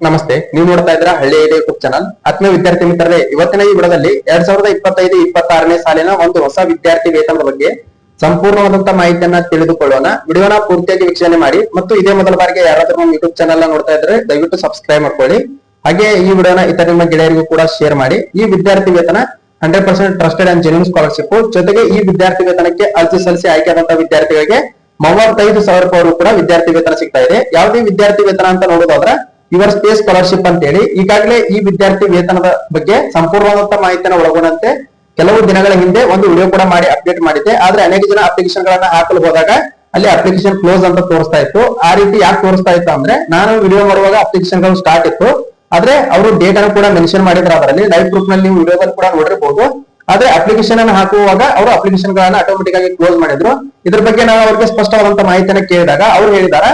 ನಮಸ್ತೆ, ನೀವು ನೋಡ್ತಾ ಇದ್ರ ಹಳ್ಳಿ ಯೂಟ್ಯೂಬ್ ಚಾನಲ್ ಆತ್ಮೀಯ ವಿದ್ಯಾರ್ಥಿ ಮಿತ್ರರೇ, ಇವತ್ತಿನ ಈ ಬಿಡದಲ್ಲಿ ಎರಡ್ ಸಾವಿರದ ಇಪ್ಪತ್ತೈದು, ಇಪ್ಪತ್ತಾರನೇ ಸಾಲಿನ ಒಂದು ಹೊಸ ವಿದ್ಯಾರ್ಥಿ ವೇತನದ ಬಗ್ಗೆ ಸಂಪೂರ್ಣವಾದಂತಹ ಮಾಹಿತಿಯನ್ನ ತಿಳಿದುಕೊಳ್ಳೋಣ. ವಿಡಿಯೋನ ಪೂರ್ತಿಯಾಗಿ ವೀಕ್ಷಣೆ ಮಾಡಿ ಮತ್ತು ಇದೇ ಮೊದಲ ಬಾರಿಗೆ ಯಾರಾದ್ರೂ ನಮ್ಮ ಯೂಟ್ಯೂಬ್ ಚಾನಲ್ ನೋಡ್ತಾ ಇದ್ರೆ ದಯವಿಟ್ಟು ಸಬ್ಸ್ಕ್ರೈಬ್ ಮಾಡ್ಕೊಳ್ಳಿ. ಹಾಗೆ ಈ ವಿಡಿಯೋನ ಇತರ ನಿಮ್ಮ ಗೆಳೆಯರಿಗೂ ಕೂಡ ಶೇರ್ ಮಾಡಿ. ಈ ವಿದ್ಯಾರ್ಥಿ ವೇತನ hundred percent trusted and genuine scholarship ಜೊತೆಗೆ ಈ ವಿದ್ಯಾರ್ಥಿ ವೇತನಕ್ಕೆ ಅರ್ಜಿ ಸಲ್ಲಿಸಿ ಆಯ್ಕೆಯಾದಂತಹ ವಿದ್ಯಾರ್ಥಿಗಳಿಗೆ ಮೂವತ್ತೈದು ಸಾವಿರ ರೂಪಾಯಿ ಕೂಡ ವಿದ್ಯಾರ್ಥಿ ವೇತನ ಸಿಗ್ತಾ ಇದೆ. ಯಾವುದೇ ವಿದ್ಯಾರ್ಥಿ ವೇತನ ಅಂತ ನೋಡೋದಾದ್ರೆ ಯುವರ್ ಸ್ಪೇಸ್ ಸ್ಕಾಲರ್ಶಿಪ್ ಅಂತ ಹೇಳಿ ಈಗಾಗಲೇ ಈ ವಿದ್ಯಾರ್ಥಿ ವೇತನದ ಬಗ್ಗೆ ಸಂಪೂರ್ಣವಾದಂತ ಮಾಹಿತಿಯನ್ನು ಒಳಗೊಂಡಂತೆ ಕೆಲವು ದಿನಗಳ ಹಿಂದೆ ಒಂದು ವಿಡಿಯೋ ಕೂಡ ಮಾಡಿ ಅಪ್ಡೇಟ್ ಮಾಡಿದ್ದೆ. ಆದ್ರೆ ಅನೇಕ ಜನ ಅಪ್ಲಿಕೇಶನ್ ಗಳನ್ನ ಹಾಕಲು ಹೋದಾಗ ಅಲ್ಲಿ ಅಪ್ಲಿಕೇಶನ್ ಕ್ಲೋಸ್ ಅಂತ ತೋರಿಸ್ತಾ ಇತ್ತು. ಆ ರೀತಿ ಯಾಕೆ ತೋರಿಸ್ತಾ ಇತ್ತು ಅಂದ್ರೆ, ನಾನು ವಿಡಿಯೋ ಮಾಡುವಾಗ ಅಪ್ಲಿಕೇಶನ್ಗಳು ಸ್ಟಾರ್ಟ್ ಇತ್ತು. ಆದ್ರೆ ಅವರು ಡೇಟ್ ಅನ್ನು ಕೂಡ ಮೆನ್ಷನ್ ಮಾಡಿದ್ರು ಅದರಲ್ಲಿ. ಲೈವ್ ಗ್ರೂಪ್ನಲ್ಲಿ ನೀವು ವಿಡಿಯೋದಲ್ಲಿ ಕೂಡ ನೋಡಿರಬಹುದು ಆದ್ರೆ ಅಪ್ಲಿಕೇಶನ್ ಅನ್ನು ಹಾಕುವಾಗ ಅವರು ಅಪ್ಲಿಕೇಶನ್ ಗಳನ್ನ ಆಟೋಮೆಟಿಕ್ ಆಗಿ ಕ್ಲೋಸ್ ಮಾಡಿದ್ರು. ಇದ್ರ ಬಗ್ಗೆ ನಾವು ಅವರಿಗೆ ಸ್ಪಷ್ಟವಾದಂತ ಮಾಹಿತಿಯನ್ನು ಕೇಳಿದಾಗ ಅವ್ರು ಹೇಳಿದಾರ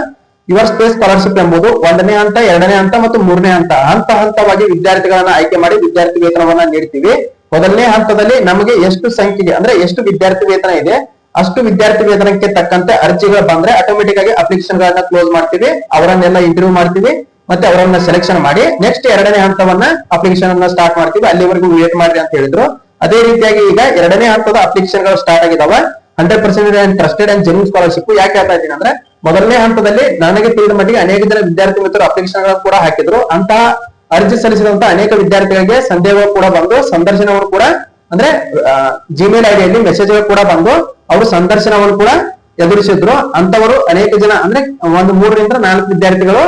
ಯುವರ್ ಸ್ಪೇಸ್ ಸ್ಕಾಲರ್ಶಿಪ್ ಎಂಬುದು ಒಂದನೇ ಹಂತ, ಎರಡನೇ ಹಂತ ಮತ್ತು ಮೂರನೇ ಹಂತ. ಹಂತ ಹಂತವಾಗಿ ವಿದ್ಯಾರ್ಥಿಗಳನ್ನ ಆಯ್ಕೆ ಮಾಡಿ ವಿದ್ಯಾರ್ಥಿ ವೇತನವನ್ನ ನೀಡ್ತೀವಿ. ಮೊದಲನೇ ಹಂತದಲ್ಲಿ ನಮಗೆ ಎಷ್ಟು ಸಂಖ್ಯೆಗೆ ಅಂದ್ರೆ ಎಷ್ಟು ವಿದ್ಯಾರ್ಥಿ ವೇತನ ಇದೆ, ಅಷ್ಟು ವಿದ್ಯಾರ್ಥಿ ವೇತನಕ್ಕೆ ತಕ್ಕಂತೆ ಅರ್ಜಿಗಳು ಬಂದ್ರೆ ಆಟೋಮೆಟಿಕ್ ಆಗಿ ಅಪ್ಲಿಕೇಶನ್ ಗಳನ್ನ ಕ್ಲೋಸ್ ಮಾಡ್ತೀವಿ, ಅವರನ್ನೆಲ್ಲ ಇಂಟರ್ವ್ಯೂ ಮಾಡ್ತೀವಿ, ಮತ್ತೆ ಅವರನ್ನ ಸೆಲೆಕ್ಷನ್ ಮಾಡಿ ನೆಕ್ಸ್ಟ್ ಎರಡನೇ ಹಂತವನ್ನ ಅಪ್ಲಿಕೇಶನ್ ಅನ್ನ ಸ್ಟಾರ್ಟ್ ಮಾಡ್ತೀವಿ. ಅಲ್ಲಿವರೆಗೂ ವೇಟ್ ಮಾಡ್ರಿ ಅಂತ ಹೇಳಿದ್ರು. ಅದೇ ರೀತಿಯಾಗಿ ಈಗ ಎರಡನೇ ಹಂತದ ಅಪ್ಲಿಕೇಶನ್ಗಳು ಸ್ಟಾರ್ಟ್ ಆಗಿದಾವ. Hundred percent trusted and genuine scholarship ಯಾಕೆ ಹೇಳ್ತಾ ಇದ್ದೀನಿ ಅಂದ್ರೆ, ಮೊದಲನೇ ಹಂತದಲ್ಲಿ ನನಗೆ ತಿಳಿದ ಮಟ್ಟಿಗೆ ಅನೇಕ ಜನ ವಿದ್ಯಾರ್ಥಿ ಮಿತ್ರರು ಅಪ್ಲಿಕೇಶನ್ ಕೂಡ ಹಾಕಿದ್ರು. ಅಂತ ಅರ್ಜಿ ಸಲ್ಲಿಸಿದಂತ ಅನೇಕ ವಿದ್ಯಾರ್ಥಿಗಳಿಗೆ ಸಂದೇಹ ಕೂಡ ಬಂದು, ಸಂದರ್ಶನವನ್ನು ಕೂಡ ಅಂದ್ರೆ ಜಿಮೇಲ್ ಐಡಿಯಲ್ಲಿ ಮೆಸೇಜ್ ಕೂಡ ಬಂದು, ಅವರು ಸಂದರ್ಶನವನ್ನು ಕೂಡ ಎದುರಿಸಿದ್ರು. ಅಂತವರು ಅನೇಕ ಜನ ಅಂದ್ರೆ, ಒಂದು ಮೂರರಿಂದ ನಾಲ್ಕು ವಿದ್ಯಾರ್ಥಿಗಳು,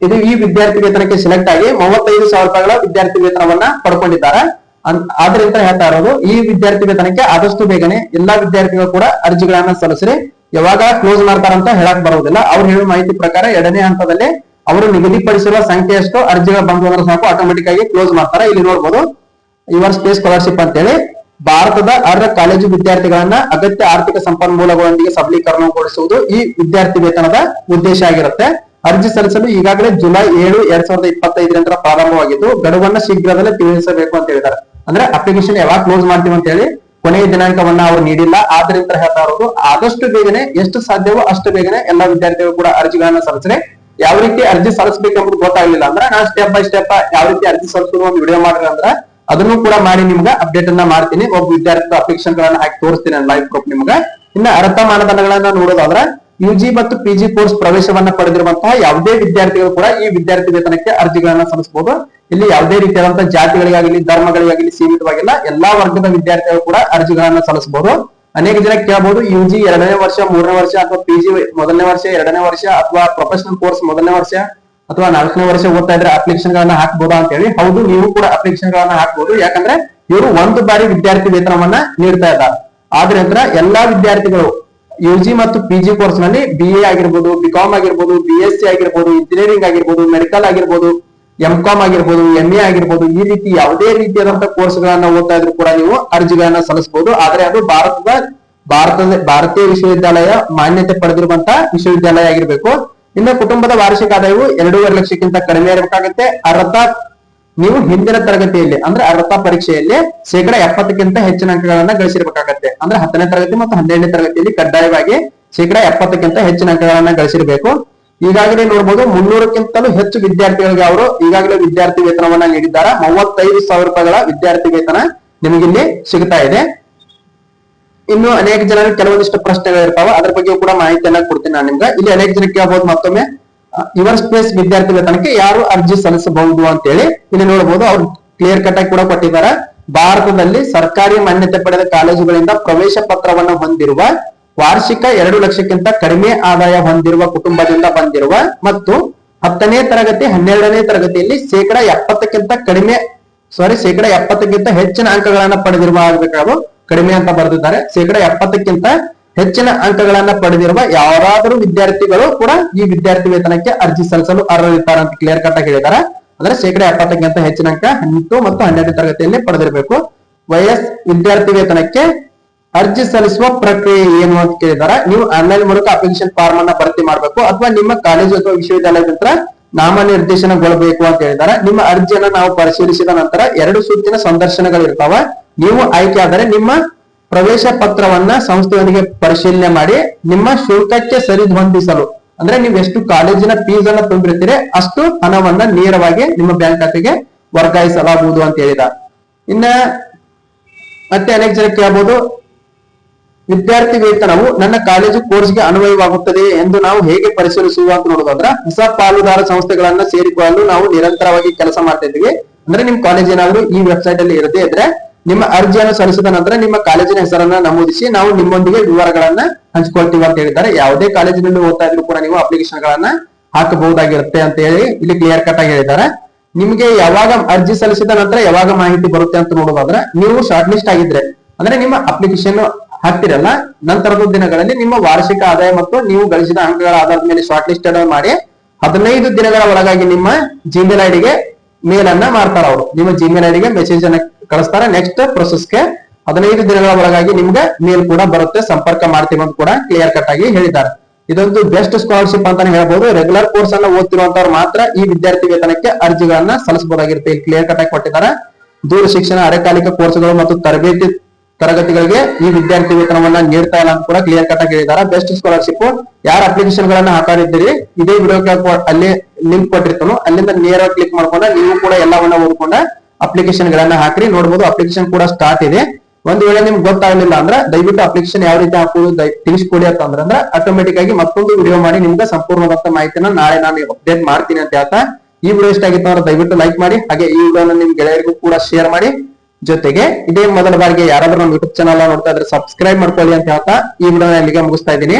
ಇದು ಈ ವಿದ್ಯಾರ್ಥಿ ವೇತನಕ್ಕೆ ಸೆಲೆಕ್ಟ್ ಆಗಿ ಮೂವತ್ತೈದು ಸಾವಿರ ರೂಪಾಯಿಗಳ ವಿದ್ಯಾರ್ಥಿ ವೇತನವನ್ನ ಪಡ್ಕೊಂಡಿದ್ದಾರೆ. ಆದ್ರಿಂದ ಹೇಳ್ತಾ ಇರೋದು, ಈ ವಿದ್ಯಾರ್ಥಿ ವೇತನಕ್ಕೆ ಆದಷ್ಟು ಬೇಗನೆ ಎಲ್ಲಾ ವಿದ್ಯಾರ್ಥಿಗಳು ಕೂಡ ಅರ್ಜಿಗಳನ್ನ ಸಲ್ಲಿಸ್ರಿ. ಯಾವಾಗ ಕ್ಲೋಸ್ ಮಾಡ್ತಾರಂತ ಹೇಳಕ್ ಬರೋದಿಲ್ಲ. ಅವ್ರು ಹೇಳುವ ಮಾಹಿತಿ ಪ್ರಕಾರ ಎರಡನೇ ಹಂತದಲ್ಲಿ ಅವರು ನಿಗದಿಪಡಿಸಿರುವ ಸಂಖ್ಯೆಯಷ್ಟು ಅರ್ಜಿಗಳು ಬಂದು ಅಂದ್ರೆ ಸಾಕು ಆಟೋಮೆಟಿಕ್ ಆಗಿ ಕ್ಲೋಸ್ ಮಾಡ್ತಾರೆ. ಇಲ್ಲಿ ನೋಡ್ಬೋದು, ಯುವರ್ ಸ್ಪೇಸ್ ಸ್ಕಾಲರ್ಶಿಪ್ ಅಂತೇಳಿ, ಭಾರತದ ಅರ್ಹ ಕಾಲೇಜು ವಿದ್ಯಾರ್ಥಿಗಳನ್ನ ಅಗತ್ಯ ಆರ್ಥಿಕ ಸಂಪನ್ಮೂಲಗಳೊಂದಿಗೆ ಸಬಲೀಕರಣಗೊಳಿಸುವುದು ಈ ವಿದ್ಯಾರ್ಥಿ ವೇತನದ ಉದ್ದೇಶ ಆಗಿರುತ್ತೆ. ಅರ್ಜಿ ಸಲ್ಲಿಸಲು ಈಗಾಗಲೇ ಜುಲೈ ಏಳು, ಎರಡ್ ಸಾವಿರದ ಇಪ್ಪತ್ತೈದರಿಂದ ಪ್ರಾರಂಭವಾಗಿದ್ದು, ಗಡುವನ್ನ ಶೀಘ್ರದಲ್ಲೇ ತಿಳಿಸಬೇಕು ಅಂತ ಹೇಳಿದ್ದಾರೆ. ಅಂದ್ರೆ ಅಪ್ಲಿಕೇಶನ್ ಯಾವಾಗ ಕ್ಲೋಸ್ ಮಾಡ್ತೀವಿ ಅಂತ ಹೇಳಿ ಕೊನೆಯ ದಿನಾಂಕವನ್ನ ಅವರು ನೀಡಿಲ್ಲ. ಆದ್ರಿಂದ ಹೇಳ್ತಾ ಇರೋದು ಆದಷ್ಟು ಬೇಗನೆ ಎಷ್ಟು ಸಾಧ್ಯವೋ ಅಷ್ಟು ಬೇಗನೆ ಎಲ್ಲಾ ವಿದ್ಯಾರ್ಥಿಗಳು ಕೂಡ ಅರ್ಜಿಗಳನ್ನ ಸಲ್ಲಿಸ್ರೆ. ಯಾವ ರೀತಿ ಅರ್ಜಿ ಸಲ್ಲಿಸಬೇಕೆಂಬುದು ಗೊತ್ತಾಗ್ಲಿಲ್ಲ ಅಂದ್ರೆ ನಾನು ಸ್ಟೆಪ್ ಬೈ ಸ್ಟೆಪ್ ಯಾವ ರೀತಿ ಅರ್ಜಿ ಸಲ್ಲಿಸೋದು ಒಂದು ವಿಡಿಯೋ ಮಾಡ್ರಿ ಅಂದ್ರೆ ಅದನ್ನು ಕೂಡ ಮಾಡಿ ನಿಮ್ಗೆ ಅಪ್ಡೇಟ್ ಅನ್ನ ಮಾಡ್ತೀನಿ. ಒಬ್ಬ ವಿದ್ಯಾರ್ಥಿ ಅಪ್ಲಿಕೇಶನ್ ಗಳನ್ನ ಹಾಕಿ ತೋರಿಸ್ತೀನಿ ಲೈವ್ ಗ್ರೂಪ್ ನಿಮ್ಗೆ. ಇನ್ನ ಅರ್ಥ ಮಾನದಂಡಗಳನ್ನ ನೋಡೋದಾದ್ರೆ ಯುಜಿ ಮತ್ತು ಪಿಜಿ ಕೋರ್ಸ್ ಪ್ರವೇಶವನ್ನ ಪಡೆದಿರುವಂತಹ ಯಾವುದೇ ವಿದ್ಯಾರ್ಥಿಗಳು ಕೂಡ ಈ ವಿದ್ಯಾರ್ಥಿ ವೇತನಕ್ಕೆ ಅರ್ಜಿಗಳನ್ನ ಸಲ್ಲಿಸಬಹುದು. ಇಲ್ಲಿ ಯಾವುದೇ ರೀತಿಯಾದಂತಹ ಜಾತಿಗಳಿಗಾಗಲಿ, ಧರ್ಮಗಳಿಗಾಗಲಿ ಸೀಮಿತವಾಗಿಲ್ಲ. ಎಲ್ಲಾ ವರ್ಗದ ವಿದ್ಯಾರ್ಥಿಗಳು ಕೂಡ ಅರ್ಜಿಗಳನ್ನ ಸಲ್ಲಿಸಬಹುದು. ಅನೇಕ ಜನ ಕೇಳಬಹುದು ಯುಜಿ ಎರಡನೇ ವರ್ಷ, ಮೂರನೇ ವರ್ಷ ಅಥವಾ ಪಿಜಿ ಮೊದಲನೇ ವರ್ಷ, ಎರಡನೇ ವರ್ಷ ಅಥವಾ ಪ್ರೊಫೆಷನಲ್ ಕೋರ್ಸ್ ಮೊದಲನೇ ವರ್ಷ ಅಥವಾ ನಾಲ್ಕನೇ ವರ್ಷ ಓದ್ತಾ ಇದ್ರೆ ಅಪ್ಲಿಕೇಶನ್ ಗಳನ್ನ ಹಾಕ್ಬೋದಾ ಅಂತ ಹೇಳಿ. ಹೌದು, ನೀವು ಕೂಡ ಅಪ್ಲಿಕೇಶನ್ ಗಳನ್ನ ಹಾಕಬಹುದು ಯಾಕಂದ್ರೆ ಇವರು ಒಂದು ಬಾರಿ ವಿದ್ಯಾರ್ಥಿ ವೇತನವನ್ನ ನೀಡ್ತಾ ಇದ್ದಾರೆ. ಆದ್ರಿಂದ ಎಲ್ಲಾ ವಿದ್ಯಾರ್ಥಿಗಳು ಯುಜಿ ಮತ್ತು ಪಿಜಿ ಕೋರ್ಸ್ನಲ್ಲಿ ಬಿ ಎ ಆಗಿರ್ಬೋದು ಬಿಕಾಮ್ ಆಗಿರ್ಬೋದು ಬಿ ಎಸ್ ಸಿ ಆಗಿರ್ಬೋದು ಇಂಜಿನಿಯರಿಂಗ್ ಆಗಿರ್ಬೋದು ಮೆಡಿಕಲ್ ಆಗಿರ್ಬೋದು ಎಂ ಕಾಮ್ ಆಗಿರ್ಬೋದು ಎಂ ಎ ಆಗಿರ್ಬೋದು, ಈ ರೀತಿ ಯಾವುದೇ ರೀತಿಯಾದಂತಹ ಕೋರ್ಸ್ ಗಳನ್ನ ಓದ್ತಾ ಇದ್ರು ಕೂಡ ನೀವು ಅರ್ಜಿಗಳನ್ನ ಸಲ್ಲಿಸಬಹುದು ಆದ್ರೆ ಅದು ಭಾರತದ ಭಾರತದ, ಭಾರತೀಯ ವಿಶ್ವವಿದ್ಯಾಲಯ ಮಾನ್ಯತೆ ಪಡೆದಿರುವಂತಹ ವಿಶ್ವವಿದ್ಯಾಲಯ ಆಗಿರ್ಬೇಕು. ಇನ್ನು ಕುಟುಂಬದ ವಾರ್ಷಿಕ ಆದಾಯವು ಎರಡೂವರೆ ಲಕ್ಷಕ್ಕಿಂತ ಕಡಿಮೆ ಇರಬೇಕಾಗುತ್ತೆ. ಅರ್ಧ ನೀವು ಹಿಂದಿನ ತರಗತಿಯಲ್ಲಿ, ಅಂದ್ರೆ ಅರ್ಹತಾ ಪರೀಕ್ಷೆಯಲ್ಲಿ ಶೇಕಡ ಎಪ್ಪತ್ತಕ್ಕಿಂತ ಹೆಚ್ಚಿನ ಅಂಕಗಳನ್ನ ಗಳಿಸಿರ್ಬೇಕಾಗತ್ತೆ. ಅಂದ್ರೆ ಹತ್ತನೇ ತರಗತಿ ಮತ್ತು ಹನ್ನೆರಡನೇ ತರಗತಿಯಲ್ಲಿ ಕಡ್ಡಾಯವಾಗಿ ಶೇಕಡ ಎಪ್ಪತ್ತಕ್ಕಿಂತ ಹೆಚ್ಚಿನ ಅಂಕಗಳನ್ನ ಗಳಿಸಿರ್ಬೇಕು. ಈಗಾಗಲೇ ನೋಡಬಹುದು ಮುನ್ನೂರಕ್ಕಿಂತಲೂ ಹೆಚ್ಚು ವಿದ್ಯಾರ್ಥಿಗಳಿಗೆ ಅವರು ಈಗಾಗಲೇ ವಿದ್ಯಾರ್ಥಿ ವೇತನವನ್ನ ನೀಡಿದ್ದಾರೆ. ಮೂವತ್ತೈದು ಸಾವಿರ ರೂಪಾಯಿಗಳ ವಿದ್ಯಾರ್ಥಿ ವೇತನ ನಿಮಗಿಲ್ಲಿ ಸಿಗ್ತಾ ಇದೆ. ಇನ್ನು ಅನೇಕ ಜನರಿಗೆ ಕೆಲವೊಂದಿಷ್ಟು ಪ್ರಶ್ನೆಗಳು ಇರ್ತಾವ ಅದ್ರ ಬಗ್ಗೆ ಕೂಡ ಮಾಹಿತಿಯನ್ನ ಕೊಡ್ತೀನಿ ನಾನು ನಿಮ್ಗೆ. ಇಲ್ಲಿ ಅನೇಕ ಜನ ಕೇಳಬಹುದು ಮತ್ತೊಮ್ಮೆ. ಯುವರ್ ಸ್ಪೇಸ್ ವಿದ್ಯಾರ್ಥಿಗಳ ವೇತನಕ್ಕೆ ಯಾರು ಅರ್ಜಿ ಸಲ್ಲಿಸಬಹುದು ಅಂತ ಹೇಳಿ ಇಲ್ಲಿ ನೋಡಬಹುದು. ಅವ್ರು ಕ್ಲಿಯರ್ ಕಟ್ ಆಗಿ ಕೂಡ ಕೊಟ್ಟಿದ್ದಾರೆ. ಭಾರತದಲ್ಲಿ ಸರ್ಕಾರಿ ಮಾನ್ಯತೆ ಪಡೆದ ಕಾಲೇಜುಗಳಿಂದ ಪ್ರವೇಶ ಪತ್ರವನ್ನು ಹೊಂದಿರುವ ವಾರ್ಷಿಕ ಎರಡು ಲಕ್ಷಕ್ಕಿಂತ ಕಡಿಮೆ ಆದಾಯ ಹೊಂದಿರುವ ಕುಟುಂಬದಿಂದ ಬಂದಿರುವ ಮತ್ತು ಹತ್ತನೇ ತರಗತಿ, ಹನ್ನೆರಡನೇ ತರಗತಿಯಲ್ಲಿ ಶೇಕಡ ಎಪ್ಪತ್ತಕ್ಕಿಂತ ಕಡಿಮೆ ಸಾರಿ ಶೇಕಡ ಎಪ್ಪತ್ತಕ್ಕಿಂತ ಹೆಚ್ಚಿನ ಅಂಕಗಳನ್ನ ಪಡೆದಿರುವ ಕಡಿಮೆ ಅಂತ ಬರೆದಿದ್ದಾರೆ. ಶೇಕಡ ಎಪ್ಪತ್ತಕ್ಕಿಂತ ಹೆಚ್ಚಿನ ಅಂಕಗಳನ್ನ ಪಡೆದಿರುವ ಯಾರಾದರೂ ವಿದ್ಯಾರ್ಥಿಗಳು ಕೂಡ ಈ ವಿದ್ಯಾರ್ಥಿ ವೇತನಕ್ಕೆ ಅರ್ಜಿ ಸಲ್ಲಿಸಲು ಅರ್ಹರಿದ್ದಾರೆ ಅಂತ ಕ್ಲಿಯರ್ ಕಟ್ ಆಗಿ ಹೇಳಿದ್ದಾರೆ. ಅಂದ್ರೆ ಶೇಕಡ ಎಪ್ಪತ್ತಕ್ಕಿಂತ ಹೆಚ್ಚಿನ ಅಂಕ ಹತ್ತು ಮತ್ತು ಹನ್ನೆರಡನೇ ತರಗತಿಯಲ್ಲಿ ಪಡೆದಿರಬೇಕು. ವಯಸ್ ವಿದ್ಯಾರ್ಥಿ ವೇತನಕ್ಕೆ ಅರ್ಜಿ ಸಲ್ಲಿಸುವ ಪ್ರಕ್ರಿಯೆ ಏನು ಅಂತ ಕೇಳಿದಾರೆ ನೀವು ಆನ್ಲೈನ್ ಮೂಲಕ ಅಪ್ಲಿಕೇಶನ್ ಫಾರ್ಮ್ ಅನ್ನ ಭರ್ತಿ ಮಾಡಬೇಕು. ಅಥವಾ ನಿಮ್ಮ ಕಾಲೇಜು ಅಥವಾ ವಿಶ್ವವಿದ್ಯಾಲಯದ ನಾಮನಿರ್ದೇಶನಗೊಳ್ಳಬೇಕು ಅಂತ ಹೇಳಿದ್ದಾರೆ. ನಿಮ್ಮ ಅರ್ಜಿಯನ್ನ ನಾವು ಪರಿಶೀಲಿಸಿದ ನಂತರ ಎರಡು ಸುತ್ತಿನ ಸಂದರ್ಶನಗಳು ಇರ್ತಾವ ನೀವು ಆಯ್ಕೆ ಆದರೆ ನಿಮ್ಮ ಪ್ರವೇಶ ಪತ್ರವನ್ನ ಸಂಸ್ಥೆಯೊಂದಿಗೆ ಪರಿಶೀಲನೆ ಮಾಡಿ ನಿಮ್ಮ ಶುಲ್ಕಕ್ಕೆ ಸರಿಹೊಂದಿಸಲು ಅಂದ್ರೆ ನೀವು ಎಷ್ಟು ಕಾಲೇಜಿನ ಫೀಸ್ ಅನ್ನ ತುಂಬಿರ್ತೀರಿ, ಅಷ್ಟು ಹಣವನ್ನ ನೇರವಾಗಿ ನಿಮ್ಮ ಬ್ಯಾಂಕ್ ಖಾತೆಗೆ ವರ್ಗಾಯಿಸಲಾಗುವುದು ಅಂತ ಹೇಳಿದ. ಇನ್ನ ಮತ್ತೆ ಅನೇಕ ಜನ ಕೇಳಬಹುದು ವಿದ್ಯಾರ್ಥಿ ವೇತನವು ನನ್ನ ಕಾಲೇಜು ಕೋರ್ಸ್ಗೆ ಅನ್ವಯವಾಗುತ್ತದೆ ಎಂದು ನಾವು ಹೇಗೆ ಪರಿಶೀಲಿಸುವ ಅಂತ ನೋಡೋದಾದ್ರ ಹೊಸ ಪಾಲುದಾರ ಸಂಸ್ಥೆಗಳನ್ನ ಸೇರಿಕೊಳ್ಳಲು ನಾವು ನಿರಂತರವಾಗಿ ಕೆಲಸ ಮಾಡ್ತಾ ಇದ್ದೀವಿ. ಅಂದ್ರೆ ನಿಮ್ ಕಾಲೇಜ್ ಏನಾದ್ರು ಈ ವೆಬ್ಸೈಟ್ ಅಲ್ಲಿ ಇರದೇ ಇದ್ರೆ ನಿಮ್ಮ ಅರ್ಜಿಯನ್ನು ಸಲ್ಲಿಸಿದ ನಂತರ ನಿಮ್ಮ ಕಾಲೇಜಿನ ಹೆಸರನ್ನ ನಮೂದಿಸಿ ನಾವು ನಿಮ್ಮೊಂದಿಗೆ ವಿವರಗಳನ್ನ ಹಂಚಿಕೊಳ್ತೀವಿ ಅಂತ ಹೇಳಿದ್ದಾರೆ. ಯಾವುದೇ ಕಾಲೇಜಿನಲ್ಲಿ ಓದ್ತಾ ಇದ್ರು ಕೂಡ ನೀವು ಅಪ್ಲಿಕೇಶನ್ ಗಳನ್ನ ಹಾಕಬಹುದಾಗಿರುತ್ತೆ ಅಂತ ಹೇಳಿ ಇಲ್ಲಿ ಕ್ಲಿಯರ್ ಕಟ್ ಆಗಿ ಹೇಳಿದ್ದಾರೆ. ನಿಮ್ಗೆ ಯಾವಾಗ ಅರ್ಜಿ ಸಲ್ಲಿಸಿದ ನಂತರ ಯಾವಾಗ ಮಾಹಿತಿ ಬರುತ್ತೆ ಅಂತ ನೋಡೋದಾದ್ರೆ ನೀವು ಶಾರ್ಟ್ ಲಿಸ್ಟ್ ಆಗಿದ್ರೆ, ಅಂದ್ರೆ ನಿಮ್ಮ ಅಪ್ಲಿಕೇಶನ್ ಹಾಕ್ತಿರಲ್ಲ, ನಂತರದ ದಿನಗಳಲ್ಲಿ ನಿಮ್ಮ ವಾರ್ಷಿಕ ಆದಾಯ ಮತ್ತು ನೀವು ಗಳಿಸಿದ ಅಂಕಗಳ ಆಧಾರದ ಮೇಲೆ ಶಾರ್ಟ್ ಲಿಸ್ಟ್ ಮಾಡಿ, ಹದಿನೈದು ದಿನಗಳ ಒಳಗಾಗಿ ನಿಮ್ಮ ಜಿಮೇಲ್ ಐಡಿಗೆ ಮೇಲ್ ಅನ್ನ ಮಾಡ್ತಾರ ಅವರು. ನಿಮ್ಮ ಜಿಮೇಲ್ ಐಡಿಗೆ ಮೆಸೇಜ್ ಅನ್ನ ಕಳಿಸ್ತಾರೆ. ನೆಕ್ಸ್ಟ್ ಪ್ರೊಸೆಸ್ಗೆ ಹದಿನೈದು ದಿನಗಳ ಒಳಗಾಗಿ ನಿಮ್ಗೆ ಮೇಲ್ ಕೂಡ ಬರುತ್ತೆ. ಸಂಪರ್ಕ ಮಾಡ್ತೀವಿ ಅಂತ ಕೂಡ ಕ್ಲಿಯರ್ ಕಟ್ ಆಗಿ ಹೇಳಿದ್ದಾರೆ. ಇದೊಂದು ಬೆಸ್ಟ್ ಸ್ಕಾಲರ್ಶಿಪ್ ಅಂತಾನೆ ಹೇಳ್ಬೋದು. ರೆಗ್ಯುಲರ್ ಕೋರ್ಸ್ ಅನ್ನ ಓದ್ತಿರುವಂತವ್ರು ಮಾತ್ರ ಈ ವಿದ್ಯಾರ್ಥಿ ವೇತನಕ್ಕೆ ಅರ್ಜಿಗಳನ್ನ ಸಲ್ಲಿಸಬಹುದಾಗಿರುತ್ತೆ. ಇಲ್ಲಿ ಕ್ಲಿಯರ್ ಕಟ್ ಆಗಿ ಕೊಟ್ಟಿದ್ದಾರೆ. ದೂರ ಶಿಕ್ಷಣ, ಅರೆಕಾಲಿಕ ಕೋರ್ಸ್ಗಳು ಮತ್ತು ತರಬೇತಿ ತರಗತಿಗಳಿಗೆ ಈ ವಿದ್ಯಾರ್ಥಿ ವೇತನವನ್ನ ನೀಡ್ತಾ ಇಲ್ಲ ಅಂತ ಕೂಡ ಕ್ಲಿಯರ್ ಕಟ್ ಆಗಿ ಹೇಳಿದ್ದಾರೆ. ಬೆಸ್ಟ್ ಸ್ಕಾಲರ್ಶಿಪ್ ಯಾರ ಅಪ್ಲಿಕೇಶನ್ ಗಳನ್ನ ಹಾಕೊಂಡಿದ್ದೀರಿ? ಇದೇ ವಿಡಿಯೋ ಅಲ್ಲಿ ಲಿಂಕ್ ಕೊಟ್ಟಿರ್ತಾನೋ. ಅಲ್ಲಿಂದ ನೇರ ಕ್ಲಿಕ್ ಮಾಡ್ಕೊಂಡ ನೀವು ಕೂಡ ಎಲ್ಲವನ್ನ ಓದ್ಕೊಂಡ ಅಪ್ಲಿಕೇಶನ್ ಗಳನ್ನ ಹಾಕ್ರಿ ನೋಡಬಹುದು ಅಪ್ಲಿಕೇಶನ್ ಕೂಡ ಸ್ಟಾರ್ಟ್ ಇದೆ. ಒಂದು ವೇಳೆ ನಿಮ್ಗೆ ಗೊತ್ತಾಗ್ಲಿಲ್ಲ ಅಂದ್ರೆ ದಯವಿಟ್ಟು ಅಪ್ಲಿಕೇಶನ್ ಯಾವ ರೀತಿ ಹಾಕೋದು ತಿಳಿಸ್ಕೊಡಿ ಅಂತ ಅಂದ್ರೆ ಆಟೋಮೆಟಿಕ್ ಆಗಿ ಮತ್ತೊಂದು ವಿಡಿಯೋ ಮಾಡಿ ನಿಮ್ಗೆ ಸಂಪೂರ್ಣವಾದ ಮಾಹಿತಿನ ನಾಳೆ ನಾನು ಅಪ್ಡೇಟ್ ಮಾಡ್ತೀನಿ ಅಂತ ಹೇಳ್ತಾ ಈ ವಿಡಿಯೋ ಇಷ್ಟ ಆಗಿತ್ತು ಅಂದ್ರೆ ದಯವಿಟ್ಟು ಲೈಕ್ ಮಾಡಿ, ಹಾಗೆ ಈ ವಿಡಿಯೋನ ನಿಮ್ ಗೆಳೆಯರಿಗೂ ಕೂಡ ಶೇರ್ ಮಾಡಿ. ಜೊತೆಗೆ ಇದೇ ಮೊದಲ ಬಾರಿಗೆ ಯಾರಾದ್ರೂ ನಮ್ಮ ಯೂಟ್ಯೂಬ್ ಚಾನಲ್ ನೋಡ್ತಾ ಇದ್ರೆ ಸಬ್ಸ್ಕ್ರೈಬ್ ಮಾಡ್ಕೊಳ್ಳಿ ಅಂತ ಹೇಳ್ತಾ ಈ ವಿಡಿಯೋನ ಇಲ್ಲಿಗೆ ಮುಗಿಸ್ತಾ ಇದ್ದೀನಿ.